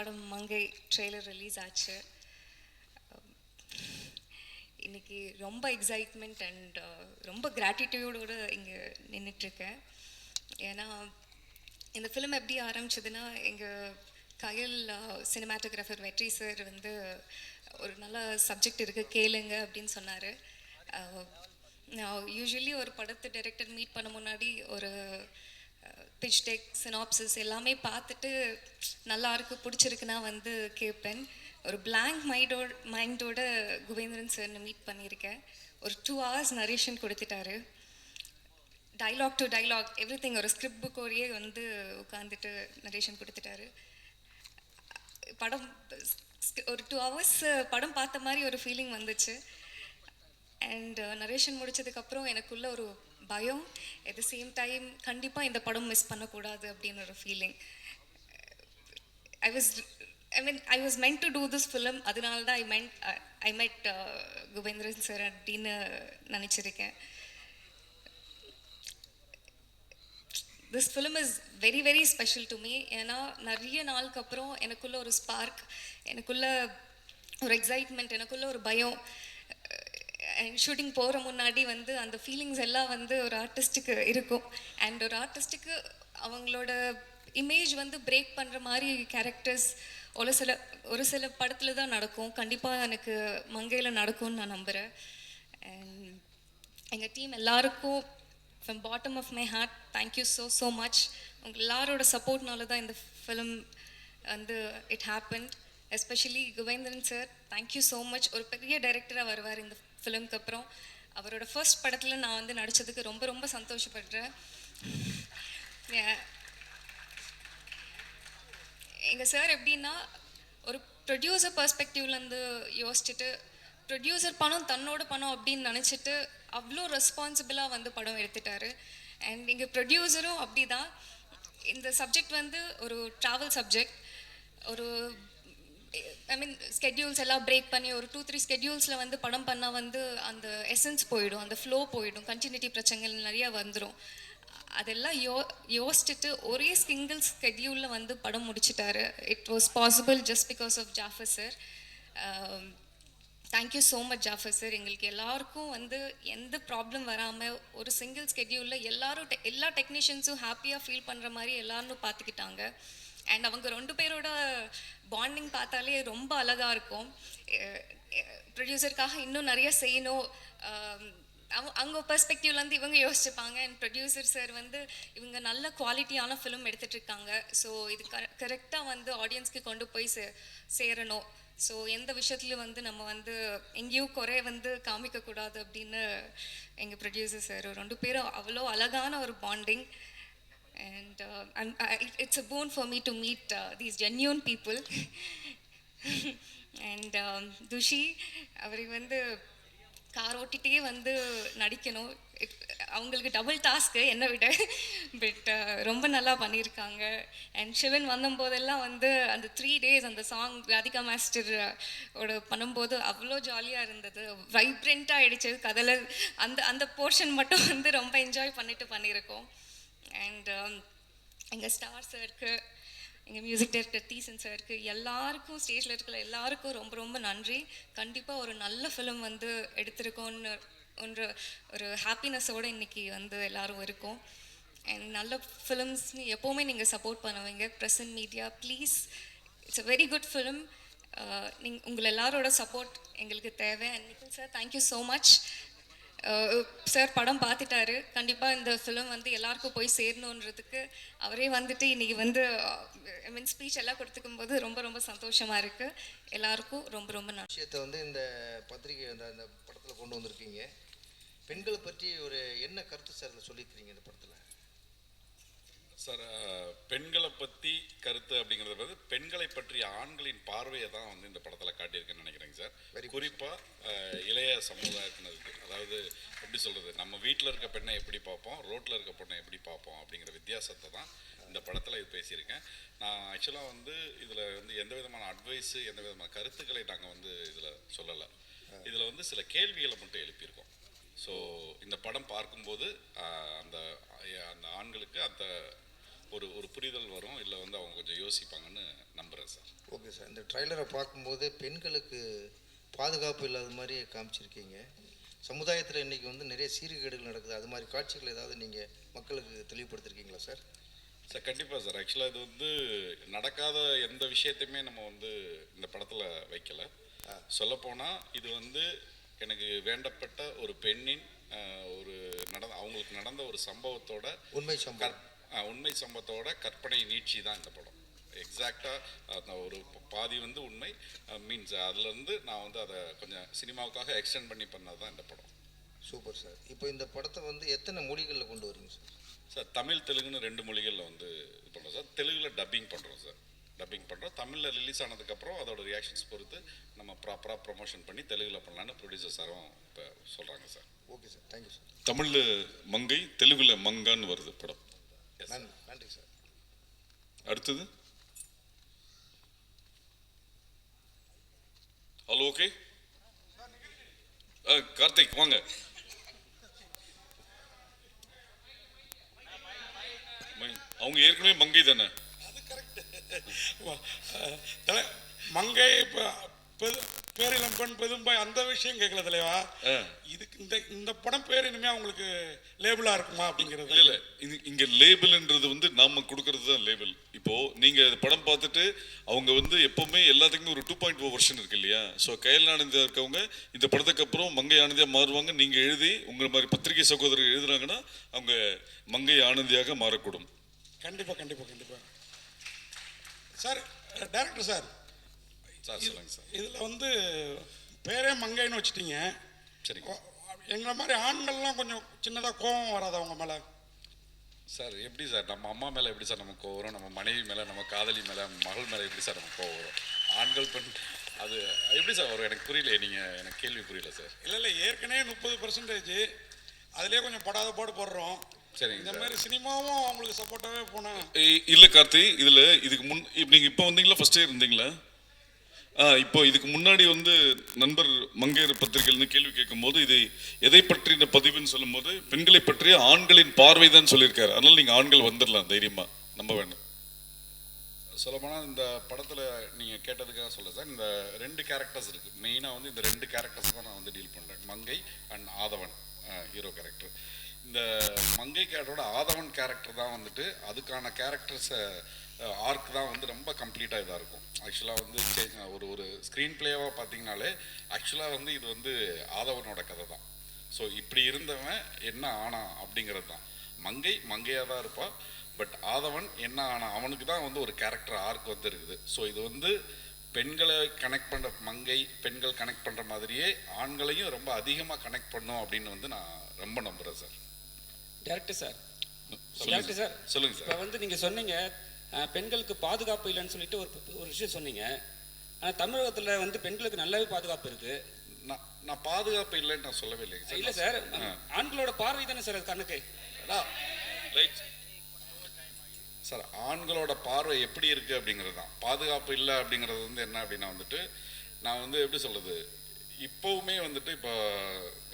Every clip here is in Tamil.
படம் மங்கை ட்ரெய்லர் ரிலீஸ் ஆச்சு. இன்னைக்கு ரொம்ப எக்ஸைட்மெண்ட் அண்ட் ரொம்ப கிராட்டிடியூடோடு இங்கே நின்றுட்டுருக்கேன் ஏன்னா இந்த ஃபிலிம் எப்படி ஆரம்பிச்சதுன்னா எங்கள் கயல் சினிமாட்டோகிராஃபர் வெற்றி சார் வந்து ஒரு நல்ல சப்ஜெக்ட் இருக்குது கேளுங்க அப்படின்னு சொன்னார். நான் யூஸ்வலி ஒரு படத்தை டைரக்டர் மீட் பண்ண முன்னாடி ஒரு பிச் டெக் சினாப்சிஸ் எல்லாமே பார்த்துட்டு நல்லா இருக்கு பிடிச்சிருக்குன்னா வந்து கேட்பேன் ஒரு பிளாங்க் மைண்டோட மைண்டோட குபேந்திரன் சார்னு மீட் பண்ணியிருக்கேன். ஒரு டூ ஹவர்ஸ் நரேஷன் கொடுத்துட்டாரு. Dialogue to dialogue everything ஒரு ஸ்கிரிப்ட் புக்கோடையே வந்து உட்காந்துட்டு நரேஷன் கொடுத்துட்டாரு. படம் ஒரு டூ ஹவர்ஸ் படம் பார்த்த மாதிரி ஒரு ஃபீலிங் வந்துச்சு. அண்ட் நரேஷன் uh, முடிச்சதுக்கப்புறம் எனக்குள்ள ஒரு பயம். அட் த சேம் டைம் கண்டிப்பாக இந்த படம் மிஸ் பண்ணக்கூடாது அப்படின்னு ஒரு feeling I was I mean I was meant to do this film அதனால தான் ஐ மென்ட் ஐ மெட் குபேந்திரன் சார் அப்படின்னு நினச்சிருக்கேன். This film is very very special to me ஏன்னா நிறைய நாளுக்கு அப்புறம் எனக்குள்ள ஒரு ஸ்பார்க் எனக்குள்ள ஒரு எக்ஸைட்மெண்ட் எனக்குள்ள ஒரு பயம். ஷூட்டிங் போகிற முன்னாடி வந்து அந்த ஃபீலிங்ஸ் எல்லாம் வந்து ஒரு ஆர்டிஸ்ட்டுக்கு இருக்கும். அண்ட் ஒரு ஆர்டிஸ்ட்டுக்கு அவங்களோட இமேஜ் வந்து பிரேக் பண்ணுற மாதிரி கேரக்டர்ஸ் ஒரு சில ஒரு சில படத்தில் தான் நடக்கும். கண்டிப்பாக எனக்கு மங்கையில் நடக்கும்னு நான் நம்புகிறேன் அண்ட் எங்கள் டீம் எல்லாருக்கும் from bottom of my heart thank you so so much உங்கள் எல்லாரோட சப்போர்ட்னால தான் இந்த ஃபிலிம் வந்து it happen especially Kuvendran sir thank you so much ஒரு பெரிய டைரக்டராக வருவார் இந்த ஃபிலிம்க்கு அப்புறம் அவரோட ஃபர்ஸ்ட் படத்தில் நான் வந்து நடித்ததுக்கு ரொம்ப ரொம்ப சந்தோஷப்படுறேன். எங்கள் சார் எப்படின்னா ஒரு ப்ரொடியூசர் பர்ஸ்பெக்டிவ்லேருந்து யோசிச்சுட்டு ப்ரொடியூசர் பணம் தன்னோட பணம் அப்படின்னு நினச்சிட்டு அவ்வளோ ரெஸ்பான்சிபிளாக வந்து படம் எடுத்துட்டாரு. அண்ட் இங்கே ப்ரொடியூசரும் அப்படி தான் இந்த சப்ஜெக்ட் வந்து ஒரு ட்ராவல் சப்ஜெக்ட் ஒரு ஐ மீன் ஸ்கெட்யூல்ஸ் எல்லாம் பிரேக் பண்ணி ஒரு டூ த்ரீ ஸ்கெட்யூல்ஸில் வந்து படம் பண்ணால் வந்து அந்த எசன்ஸ் போயிடும் அந்த ஃப்ளோ போயிடும் கண்டினியூட்டி பிரச்சனைகள் நிறைய வந்துடும் அதெல்லாம் யோ யோசிச்சுட்டு ஒரே சிங்கிள் ஸ்கெட்யூலில் வந்து படம் முடிச்சிட்டாரு. It was possible just because of Jaffer sir thank you so much Jaffer sir எங்களுக்கு எல்லாருக்கும் வந்து எந்த ப்ராப்ளம் வராமல் ஒரு சிங்கிள் ஸ்கெட்யூலில் எல்லாரும் எல்லா டெக்னீஷியன்ஸும் ஹாப்பியாக ஃபீல் பண்ணுற மாதிரி எல்லாரும் பார்த்துக்கிட்டாங்க. அண்ட் அவங்க ரெண்டு பேரோட பாண்டிங் பார்த்தாலே ரொம்ப அழகாக இருக்கும். ப்ரொடியூசருக்காக இன்னும் நிறைய செய்யணும். அவங்க அவங்க பெர்ஸ்பெக்டிவ்லேருந்து இவங்க யோசிச்சுப்பாங்க. அண்ட் ப்ரொடியூசர் சார் வந்து இவங்க நல்ல குவாலிட்டியான ஃபிலிம் எடுத்துகிட்ருக்காங்க ஸோ இது க கரெக்டாக வந்து ஆடியன்ஸ்க்கு கொண்டு போய் சே சேரணும். ஸோ எந்த விஷயத்துலையும் வந்து நம்ம வந்து எங்கேயும் குறை வந்து காமிக்கக்கூடாது அப்படின்னு எங்கள் ப்ரொடியூசர் சார் ரெண்டு பேரும் அவ்வளோ அழகான ஒரு bonding and it's a boon me me to meet these genuine people and Tushi அவருக்கு வந்து கார் ஓட்டிகிட்டே வந்து நடிக்கணும். அவங்களுக்கு டபுள் டாஸ்க்கு என்னை விட. பட் uh, ரொம்ப நல்லா பண்ணியிருக்காங்க. அண்ட் சிவன் வந்தபோதெல்லாம் வந்து அந்த த்ரீ டேஸ் அந்த சாங் ராதிகா மாஸ்டர் ஓட பண்ணும்போது அவ்வளோ ஜாலியாக இருந்தது. வைப்ரண்ட்டாக ஆகிடுச்சு கதலை அந்த அந்த போர்ஷன் மட்டும் வந்து ரொம்ப என்ஜாய் பண்ணிட்டு பண்ணியிருக்கோம். அண்ட் எங்கள் ஸ்டார் சாருக்கு எங்கள் மியூசிக் டைரக்டர் டீசன் சாருக்கு எல்லாருக்கும் ஸ்டேஜில் இருக்கிற எல்லாருக்கும் ரொம்ப ரொம்ப நன்றி. கண்டிப்பாக ஒரு நல்ல ஃபிலிம் வந்து எடுத்திருக்கோன்னு ஒன்று ஒரு ஹாப்பினஸோடு இன்னைக்கு வந்து எல்லோரும் இருக்கோம். அண்ட் நல்ல ஃபிலிம்ஸ் எப்போவுமே நீங்கள் சப்போர்ட் பண்ணுவீங்க. Present media please it's a very good film நீங்கள் உங்கள் எல்லாரோட சப்போர்ட் எங்களுக்கு தேவை. And Nikhil sir thank you so much sir படம் பார்த்துட்டாரு. கண்டிப்பாக இந்த ஃபிலிம் வந்து எல்லாருக்கும் போய் சேரணுன்றதுக்கு அவரே வந்துட்டு இன்னைக்கு வந்து ஐ மீன் ஸ்பீச் எல்லாம் கொடுத்துக்கும் போது ரொம்ப ரொம்ப சந்தோஷமாக இருக்குது எல்லாருக்கும் ரொம்ப ரொம்ப நன்றி. விஷயத்தை வந்து இந்த பத்திரிகை அந்த அந்த படத்தில் கொண்டு வந்திருக்கீங்க. பெண்களை பற்றி ஒரு என்ன கருத்து சார் சொல்லியிருக்கிறீங்க இந்த படத்தில்? சார் பெண்களை பற்றி கருத்து அப்படிங்கிறது வந்து பெண்களை பற்றிய ஆண்களின் பார்வையை தான் வந்து இந்த படத்தில் Very good. குறிப்பாக இளைய சமுதாயத்தினருக்கு. அதாவது எப்படி சொல்கிறது நம்ம வீட்டில் இருக்க பெண்ணை எப்படி பார்ப்போம் ரோட்டில் இருக்க பொண்ணை எப்படி பார்ப்போம் அப்படிங்கிற வித்தியாசத்தை தான் இந்த படத்தில் இது பேசியிருக்கேன். நான் ஆக்சுவலாக வந்து இதில் வந்து எந்த விதமான அட்வைஸு எந்த விதமான கருத்துக்களை நாங்கள் வந்து இதில் சொல்லலை. இதில் வந்து சில கேள்விகளை மட்டும் எழுப்பியிருக்கோம். ஸோ இந்த படம் பார்க்கும்போது அந்த அந்த ஆண்களுக்கு அந்த ஒரு ஒரு புரிதல் வரும். இல்லை வந்து அவங்க கொஞ்சம் யோசிப்பாங்கன்னு நம்புகிறேன் சார். Okay sir. இந்த ட்ரைலரை பார்க்கும்போது பெண்களுக்கு பாதுகாப்பு இல்லாத மாதிரி காமிச்சிருக்கீங்க. சமுதாயத்தில் இன்றைக்கி வந்து நிறைய சீர்கேடுகள் நடக்குது. அது மாதிரி காட்சிகள் ஏதாவது நீங்கள் மக்களுக்கு தெளிவுபடுத்திருக்கீங்களா சார்? சார் கண்டிப்பாக சார். ஆக்சுவலாக இது வந்து நடக்காத எந்த விஷயத்தையுமே நம்ம வந்து இந்த படத்தில் வைக்கல. சொல்லப்போனால் இது வந்து எனக்கு வேண்டப்பட்ட ஒரு பெண்ணின் ஒரு நடந்த அவங்களுக்கு நடந்த ஒரு சம்பவத்தோட உண்மை சம்பவம். உண்மை சம்பவத்தோட கற்பனை நீட்சி தான் இந்த படம். எக்ஸாக்டாக அந்த ஒரு பாதி வந்து உண்மை மீன்ஸ் அதுலேருந்து நான் வந்து அதை கொஞ்சம் சினிமாவுக்காக எக்ஸ்டெண்ட் பண்ணி பண்ணது தான் இந்த படம். Super sir. இப்போ இந்த படத்தை வந்து எத்தனை மொழிகளில் கொண்டு வரீங்க சார்? சார் தமிழ் தெலுங்குன்னு ரெண்டு மொழிகளில் வந்து இது பண்ணுறோம் சார். தெலுங்கில் டப்பிங் பண்ணுறோம் சார். டப்பிங் பண்ணுறோம் தமிழில் ரிலீஸ் ஆனதுக்கப்புறம் அதோட ரியாக்ஷன்ஸ் பொறுத்து நம்ம ப்ராப்பராக ப்ரொமோஷன் பண்ணி தெலுங்கில் பண்ணலான்னு ப்ரொடியூசர் சாரும் இப்போ சொல்கிறாங்க sir. Okay sir. Thank you sir தமிழ்ல மங்கை தெலுங்குல மங்கான்னு வருது படம். நன்றி சார். அடுத்தது? ஹலோ ஓகே கார்த்திக் வாங்க அவங்க ஏற்கனவே மங்கை தானே அது கரெக்ட் மங்கை இப்போ பேரிளம் பெண் பெதும்பாய் அந்த விஷயம் கேட்கல தலைவா. இதுக்கு இந்த இந்த படம் பேர் இனிமே அவங்களுக்கு லேபிளா இருக்குமா அப்படிங்கிறது. இல்ல இது இங்க லேபிள்ன்றது வந்து நாம கொடுக்கறது தான் லேபிள். இப்போ நீங்க படம் பார்த்துட்டு அவங்க வந்து எப்பவுமே எல்லாத்துக்குமே ஒரு டூ பாயிண்ட் ஓ வருஷன் இருக்கு இல்லையா? ஸோ கையில் ஆனந்தியா இருக்கவங்க இந்த படத்துக்கு அப்புறம் மங்கை ஆனந்தியா மாறுவாங்க. நீங்க எழுதி உங்களை மாதிரி பத்திரிகை சகோதரர் எழுதுறாங்கன்னா அவங்க மங்கை ஆனந்தியாக மாறக்கூடும். கண்டிப்பா கண்டிப்பா கண்டிப்பா. சார் டைரக்டர் சார் சார் சொல்லுங்கள் சார். இதுல வந்து பேரே மங்கைன்னு வச்சுட்டீங்க. சரிங்க. எங்களை மாதிரி ஆண்கள்லாம் கொஞ்சம் சின்னதா கோபம் வராது அவங்க மேல. சார் எப்படி சார்? நம்ம அம்மா மேலே எப்படி சார் நமக்கு கோவம் நம்ம மனைவி மேலே நம்ம காதலி மேலே மகள் மேலே எப்படி சார் நமக்கு கோவம் வரும்? ஆண்கள் பெண் அது எப்படி சார் வரும்? எனக்கு புரியல நீங்கள் எனக்கு கேள்வி புரியல சார். இல்ல இல்ல ஏற்கனவே முப்பது பர்சன்டேஜ் அதுலயே கொஞ்சம் படாத பாடு போடுறோம். சரிங்க இந்த சார். மாதிரி சினிமாவும் அவங்களுக்கு சப்போர்ட்டாவே போனா இ- இல்ல கார்த்தி இதுல இதுக்கு முன் இப்ப நீங்க இப்போ வந்தீங்களா? ஃபர்ஸ்டே இருந்தீங்களா? இப்போ இதுக்கு முன்னாடி வந்து நண்பர் மங்கையர் பத்திரிகையிலிருந்து கேள்வி கேட்கும்போது இது எதை பற்றின பதிவுன்னு சொல்லும்போது பெண்களை பற்றிய ஆண்களின் பார்வை தான் சொல்லியிருக்காரு. அதனால நீங்க ஆண்கள் வந்துடலாம் தைரியமா. நம்ப வேண்டாம். சொல்லப்போனால் இந்த படத்தில் நீங்கள் கேட்டதுக்காக சொல்ல சார். இந்த ரெண்டு கேரக்டர்ஸ் இருக்குது மெயினாக வந்து இந்த ரெண்டு கேரக்டர்ஸ் தான் நான் வந்து டீல் பண்ணுறேன் மங்கை அண்ட் ஆதவன் ஹீரோ கேரக்டர் இந்த மங்கை கேரக்டரோட ஆதவன் கேரக்டர் தான் வந்துட்டு அதுக்கான கேரக்டர்ஸை ஆர்க் தான் வந்து ரொம்ப கம்ப்ளீட்டாக இதாக இருக்கும். ஆக்சுவலாக வந்து ஒரு ஒரு ஸ்க்ரீன் பிளேவாக பார்த்தீங்கனாலே ஆக்சுவலாக வந்து இது வந்து ஆதவனோட கதை தான். ஸோ இப்படி இருந்தவன் என்ன ஆனா அப்படிங்கிறது தான். மங்கை மங்கையாக தான் இருப்பாள் பட் ஆதவன் என்ன ஆனா அவனுக்கு தான் வந்து ஒரு கேரக்டர் ஆர்க் வந்து இருக்குது. ஸோ இது வந்து பெண்களை கனெக்ட் பண்ணுற மங்கை பெண்கள் கனெக்ட் பண்ணுற மாதிரியே ஆண்களையும் ரொம்ப அதிகமாக கனெக்ட் பண்ணும் அப்படின்னு வந்து நான் ரொம்ப நம்புகிறேன் sir director sir director sir சொல்லுங்க இப்போ சார் வந்து நீங்கள் சொன்னீங்க பெண்களுக்கு பாதுகாப்பு இல்லைன்னு சொல்லிட்டு ஒரு ஒரு விஷயம் சொன்னீங்க. ஆனால் தமிழகத்தில் வந்து பெண்களுக்கு நல்லாவே பாதுகாப்பு இருக்கு. நான் நான் பாதுகாப்பு இல்லைன்னு நான் சொல்லவே இல்லைங்க இல்லை சார் சார் ஆண்களோட பார்வை தானே சார் அது கணக்கு ரைட். சார் ஆண்களோட பார்வை எப்படி இருக்குது அப்படிங்கிறது தான். பாதுகாப்பு இல்லை அப்படிங்கிறது வந்து என்ன அப்படின்னா வந்துட்டு நான் வந்து எப்படி சொல்கிறது இப்போவுமே வந்துட்டு இப்போ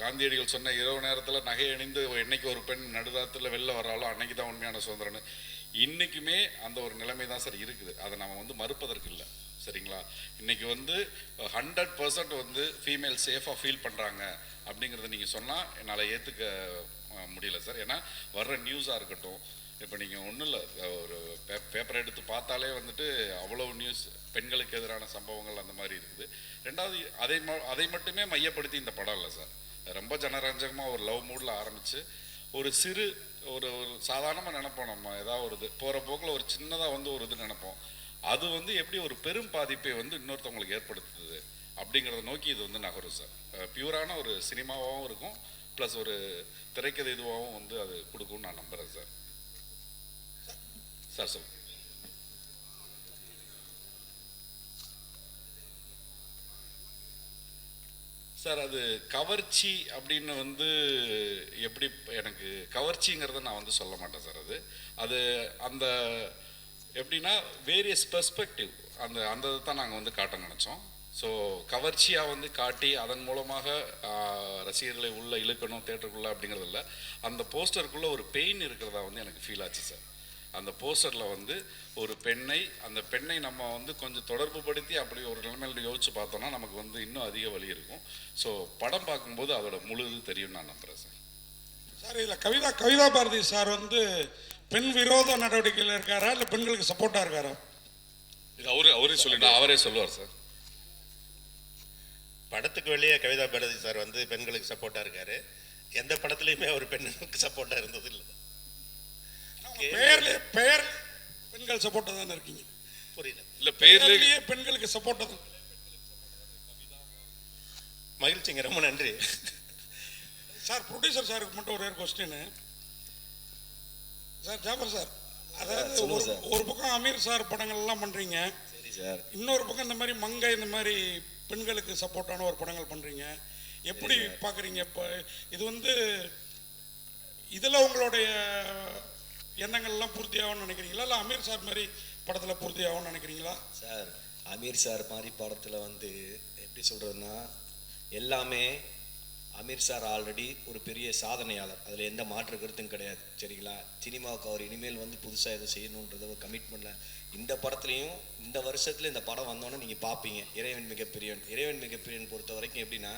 காந்தியடிகள் சொன்ன இரவு நேரத்தில் நகை அணிந்து என்னைக்கு ஒரு பெண் நடுராத்தில் வெளில வராலோ அன்னைக்கு தான் உண்மையான சுதந்திரம்னு. இன்றைக்குமே அந்த ஒரு நிலைமை தான் சார் இருக்குது. அதை நம்ம வந்து மறுப்பதற்கு இல்லை. சரிங்களா? இன்றைக்கி வந்து ஹண்ட்ரட் பர்சன்ட் வந்து ஃபீமேல் சேஃபாக ஃபீல் பண்ணுறாங்க அப்படிங்கிறத நீங்கள் சொன்னால் என்னால் ஏற்றுக்க முடியல சார். ஏன்னா வர்ற நியூஸாக இருக்கட்டும் இப்போ நீங்கள் ஒன்றும் இல்லை ஒரு பே பேப்பரை எடுத்து பார்த்தாலே வந்துட்டு அவ்வளோ நியூஸ் பெண்களுக்கு எதிரான சம்பவங்கள் அந்த மாதிரி இருக்குது. ரெண்டாவது அதை ம அதை மட்டுமே மையப்படுத்தி இந்த படம் இல்லை சார். ரொம்ப ஜனரஞ்சகமாக ஒரு லவ் மூடில் ஆரம்பித்து ஒரு சிறு ஒரு ஒரு சாதாரணமாக நினைப்போம் நம்ம. ஏதாவது ஒரு இது போகிற போக்கில் ஒரு சின்னதாக வந்து ஒரு இது நினைப்போம். அது வந்து எப்படி ஒரு பெரும் பாதிப்பை வந்து இன்னொருத்தவங்களுக்கு ஏற்படுத்துது அப்படிங்கிறத நோக்கி இது வந்து நகரும் சார். பியூரான ஒரு சினிமாவாகவும் இருக்கும். ப்ளஸ் ஒரு திரைக்கதை இதுவாகவும் வந்து அது கொடுக்கும்னு நான் நம்புகிறேன் சார். சார் சொல்லுங்கள் சார் அது கவர்ச்சி அப்படின்னு வந்து எப்படி எனக்கு கவர்ச்சிங்கிறத நான் வந்து சொல்ல மாட்டேன் சார் அது. அது அந்த எப்படின்னா வேரியஸ் பெர்ஸ்பெக்டிவ் அந்த அந்த இதை தான் நாங்கள் வந்து காட்ட நினச்சோம். ஸோ கவர்ச்சியாக வந்து காட்டி அதன் மூலமாக ரசிகர்களை உள்ளே இழுக்கணும் தேட்டருக்குள்ளே அப்படிங்கிறதில்ல. அந்த போஸ்டருக்குள்ளே ஒரு பெயின் இருக்கிறதா வந்து எனக்கு ஃபீல் ஆச்சு சார் அந்த போஸ்டரில் வந்து ஒரு பெண்ணை அந்த பெண்ணை நம்ம வந்து கொஞ்சம் தொடர்பு படுத்தி அப்படி ஒரு நிலைமையில யோசிச்சு பார்த்தோம்னா நமக்கு வந்து இன்னும் அதிக வழி இருக்கும். ஸோ படம் பார்க்கும்போது அதோட முழு இது தெரியும் நான் நம்புகிறேன் சார். சார் இதில் கவிதா கவிதா பாரதி சார் வந்து பெண் விரோத நடவடிக்கையில் இருக்காரா? இல்லை பெண்களுக்கு சப்போர்ட்டாக இருக்காரா? இது அவரே அவரே சொல்லிட்டு நான் அவரே சொல்லுவார் சார். படத்துக்கு வெளியே கவிதா பாரதி சார் வந்து பெண்களுக்கு சப்போர்ட்டா இருக்காரு. எந்த படத்துலையுமே அவர் பெண்களுக்கு சப்போர்ட்டா இருந்தது இல்லை பெயர்ல பெயர் பெண்கள் சப்போர்ட்டாக தானே இருக்கீங்க. புரியல இல்ல பேர்ல பெயர்லயே பெண்களுக்கு சப்போர்ட்டாக தான். மகிழ்ச்சிங்க ரொம்ப நன்றி. சார் ப்ரொடியூசர் சாருக்கு மட்டும் ஒரே ஒரு கொஸ்டின் சார் ஜாபர் சார் அதாவது ஒரு ஒரு பக்கம் அமீர் சார் படங்கள் எல்லாம் பண்றீங்க. சரி சார். இன்னொரு பக்கம் இந்த மாதிரி மங்கை இந்த மாதிரி பெண்களுக்கு சப்போர்ட்டான ஒரு படங்கள் பண்றீங்க. எப்படி பாக்குறீங்க? இப்போ இது வந்து இதுல உங்களுடைய எண்ணங்கள்லாம் பூர்த்தி ஆகணும்னு நினைக்கிறீங்களா? இல்லை அமீர் சார் மாதிரி படத்தில் பூர்த்தியாகும்னு நினைக்கிறீங்களா? சார் அமீர் சார் மாதிரி படத்தில் வந்து எப்படி சொல்கிறதுனா எல்லாமே அமீர் சார் ஆல்ரெடி ஒரு பெரிய சாதனையாளர். அதில் எந்த மாற்று கருத்தும் கிடையாது சரிங்களா? சினிமாவுக்கு அவர் இனிமேல் வந்து புதுசாக எதை செய்யணுன்றத ஒரு கமிட்மெண்ட்டில் இந்த படத்துலையும் இந்த வருஷத்தில் இந்த படம் வந்தோன்னே நீங்கள் பார்ப்பீங்க இறைவன் மிகப்பெரியவன். இறைவன் மிகப்பெரியவன் பொறுத்த வரைக்கும் எப்படின்னா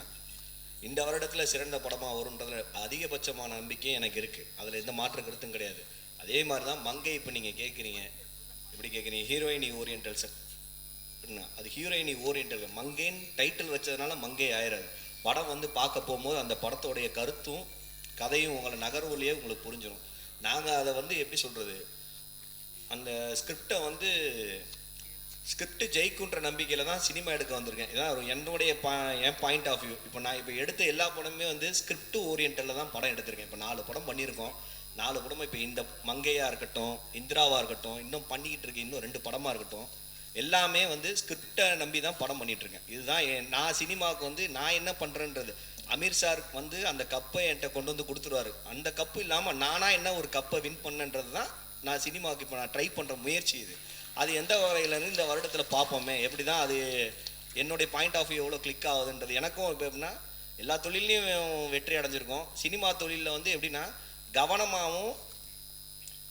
இந்த வருடத்தில் சிறந்த படமாக வரும்ன்றதில் அதிகபட்சமான நம்பிக்கை எனக்கு இருக்குது அதில் எந்த மாற்று கருத்தும் கிடையாது. அதே மாதிரி தான் மங்கை இப்போ நீங்கள் கேட்குறீங்க எப்படி கேட்குறீங்க ஹீரோயினி ஓரியன்டல் சார் அது ஹீரோயினி ஓரியன்டல் மங்கைன்னு டைட்டில் வச்சதுனால மங்கை ஆயிடாது படம் வந்து பார்க்க போகும்போது அந்த படத்தோடைய கருத்தும் கதையும் உங்களை நகர்வுலையே உங்களுக்கு புரிஞ்சிடும் நாங்கள் அதை வந்து எப்படி சொல்கிறது அந்த ஸ்கிரிப்டை வந்து ஸ்கிரிப்ட் ஜெயிக்குன்ற நம்பிக்கையில் தான் சினிமா எடுக்க வந்திருக்கேன். இதான் என்னுடைய பா என் பாயிண்ட் ஆஃப் வியூ இப்போ நான் இப்போ எடுத்த எல்லா படமுமே வந்து ஸ்கிரிப்ட் ஓரியன்டில் தான் படம் எடுத்திருக்கேன். இப்போ நாலு படம் பண்ணியிருக்கோம். நாலு படமும் இப்போ இந்த மங்கையாக இருக்கட்டும் இந்திராவாக இருக்கட்டும் இன்னும் பண்ணிக்கிட்டு இருக்க இன்னும் ரெண்டு படமாக இருக்கட்டும் எல்லாமே வந்து ஸ்கிரிப்டை நம்பி தான் படம் பண்ணிகிட்ருக்கேன் இருக்கேன் இதுதான் என் நான் சினிமாவுக்கு வந்து நான் என்ன பண்ணுறேன்றது அமீர் சார் வந்து அந்த கப்பை என்கிட்ட கொண்டு வந்து கொடுத்துருவாரு. அந்த கப்பு இல்லாமல் நானாக என்ன ஒரு கப்பை வின் பண்ணன்றது தான் நான் சினிமாவுக்கு இப்போ நான் ட்ரை பண்ணுற முயற்சி இது. அது எந்த வகையிலேருந்து இந்த வருடத்தில் பார்ப்போமே. எப்படி தான் அது என்னுடைய பாயிண்ட் ஆஃப் வியூ எவ்வளோ கிளிக் ஆகுதுன்றது. எனக்கும் இப்போ எப்படின்னா எல்லா தொழில்லையும் வெற்றி அடைஞ்சிருக்கோம். சினிமா தொழிலில் வந்து எப்படின்னா கவனமாகவும்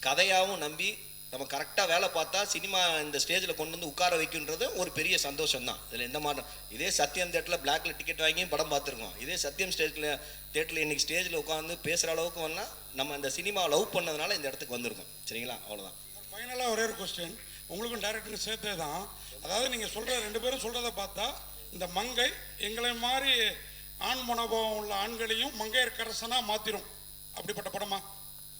கதையாகவும் நம்பி நம்ம கரெக்டாக வேலை பார்த்தா சினிமா இந்த ஸ்டேஜில் கொண்டு வந்து உட்கார வைக்கின்றது ஒரு பெரிய சந்தோஷம் தான் இதில் எந்த மாட்டம் இதே சத்யம் தேட்டரில் பிளாக்ல டிக்கெட் வாங்கி படம் பார்த்துருக்கோம். இதே சத்யம் ஸ்டேஜில் தேட்டரில் இன்னைக்கு ஸ்டேஜில் உட்காந்து பேசுகிற அளவுக்கு வந்தால் நம்ம இந்த சினிமா லவ் பண்ணதுனால இந்த இடத்துக்கு வந்திருக்கோம். சரிங்களா? அவ்வளோதான் ஃபைனலாக ஒரே ஒரு கொஸ்டின் உங்களுக்கும் டேரக்டர் சேர்த்தே தான். அதாவது நீங்கள் சொல்கிற ரெண்டு பேரும் சொல்கிறத பார்த்தா இந்த மங்கை எங்களை மாதிரி ஆண் மனோபாவம் உள்ள ஆண்களையும் மங்கையர்கரசனாக மாற்றிடும் அப்படிப்பட்ட படமா?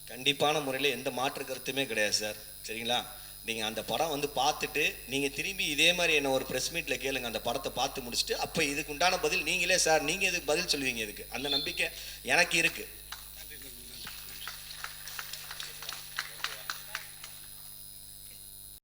கண்டிப்பான முறையில் எந்த மாற்று கருத்துமே கிடையாது சார் சரிங்களா? நீங்கள் அந்த படம் வந்து பார்த்துட்டு நீங்கள் திரும்பி இதே மாதிரி என்ன ஒரு ப்ரெஸ் மீட்டில் கேளுங்க அந்த படத்தை பார்த்து முடிச்சுட்டு அப்போ இதுக்கு உண்டான பதில் நீங்களே சார் நீங்கள் இதுக்கு பதில் சொல்லுவீங்க இதுக்கு? அந்த நம்பிக்கை எனக்கு இருக்குது